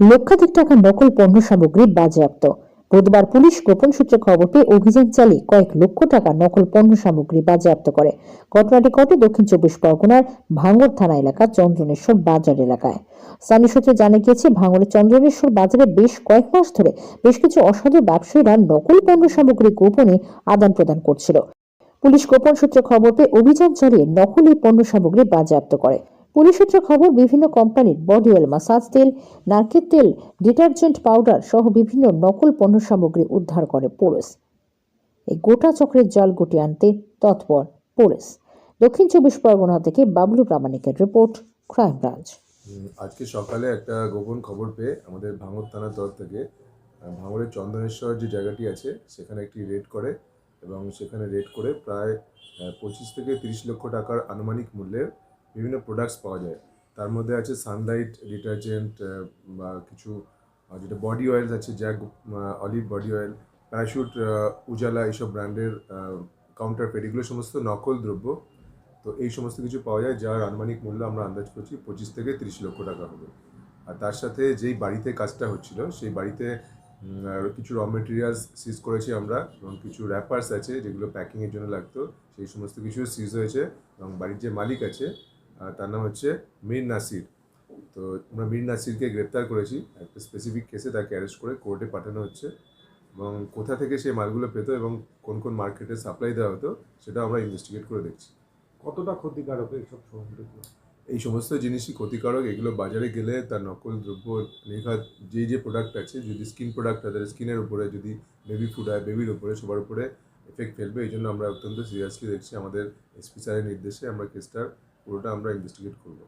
লক্ষাধিক টাকা নকল পণ্য সামগ্রী বাজেয়াপ্ত। বুধবার পুলিশ গোপন সূত্রে খবর পেয়ে অভিযান চালিয়ে কয়েক লক্ষ টাকা নকল পণ্য সামগ্রী বাজেয়াপ্ত করে। ঘটনাটি ঘটে দক্ষিণ চব্বিশ পরগনার ভাঙড় থানা এলাকা চন্দ্রনেশ্বর বাজার এলাকায়। স্থানীয় সূত্রে জানা গিয়েছে ভাঙড়ের চন্দ্রনেশ্বর বাজারে বেশ কয়েক মাস ধরে বেশ কিছু অসাধু ব্যবসায়ীরা নকল পণ্য সামগ্রী গোপনে আদান প্রদান করছিল। পুলিশ গোপন সূত্রে খবর পেয়ে অভিযান চালিয়ে নকল এই পণ্য সামগ্রী বাজেয়াপ্ত করে। পুলিশ সূত্রে খবর বিভিন্ন কোম্পানির বডি অয়েল মাসাজ তেল নারকেল তেল ডিটারজেন্ট পাউডার সহ বিভিন্ন নকল পণ্য সামগ্রী উদ্ধার করে পুলিশ। এই গোটা চক্রের জাল গুটি আনতে তৎপর পুলিশ। দক্ষিণ চব্বিশ পরগনা থেকে বাবলু প্রামাণিকের রিপোর্ট ক্রাইম ব্রাঞ্চ। আজকে সকালে একটা গোপন খবর পেয়ে আমাদের ভাঙড় থানার তরফ থেকে আহ, ভাঙড়ের চন্দনেশ্বর যে জায়গাটি আছে সেখানে একটি রেড করে এবং সেখানে রেড করে প্রায় পঁচিশ থেকে তিরিশ লক্ষ টাকার আনুমানিক মূল্যের বিভিন্ন প্রোডাক্টস পাওয়া যায়। তার মধ্যে আছে সানলাইট ডিটারজেন্ট বা কিছু যেটা বডি অয়েল আছে Jack olive body oil Parachute Ujala এইসব ব্র্যান্ডের কাউন্টার পেড এগুলো সমস্ত নকল দ্রব্য। তো এই সমস্ত কিছু পাওয়া যায়, যার আনুমানিক মূল্য আমরা আন্দাজ করছি পঁচিশ থেকে তিরিশ লক্ষ টাকা হবে। আর তার সাথে যেই বাড়িতে কাজটা হচ্ছিল, সেই বাড়িতে কিছু র মেটেরিয়ালস সিজ করেছি আমরা, এবং কিছু র্যাপার্স আছে যেগুলো প্যাকিংয়ের জন্য লাগতো, সেই সমস্ত কিছু সিজ হয়েছে, এবং বাড়ির যে মালিক আছে তার নাম হচ্ছে মীর নাসির। তো আমরা মীর নাসিরকে গ্রেপ্তার করেছি। একটা স্পেসিফিক কেসে তাকে অ্যারেস্ট করে কোর্টে পাঠানো হচ্ছে এবং কোথা থেকে সে মালগুলো পেত এবং কোন কোন মার্কেটে সাপ্লাই দেওয়া হতো সেটা আমরা ইনভেস্টিগেট করে দেখছি। কতটা ক্ষতিকারক এইসব সামগ্রীগুলো এই সমস্ত জিনিসই ক্ষতিকারক। এগুলো বাজারে গেলে তার নকল দ্রব্য নির্ঘাত যে যে প্রোডাক্ট আছে যদি স্কিন প্রোডাক্ট তাদের স্কিনের উপরে যদি বেবি ফুড হয় বেবির উপরে সবার উপরে এফেক্ট ফেলবে। এই জন্য আমরা অত্যন্ত সিরিয়াসলি দেখছি। আমাদের এসপি স্যারের নির্দেশে আমরা কেসটার পুরোটা আমরা ইনভেস্টিগেট করব।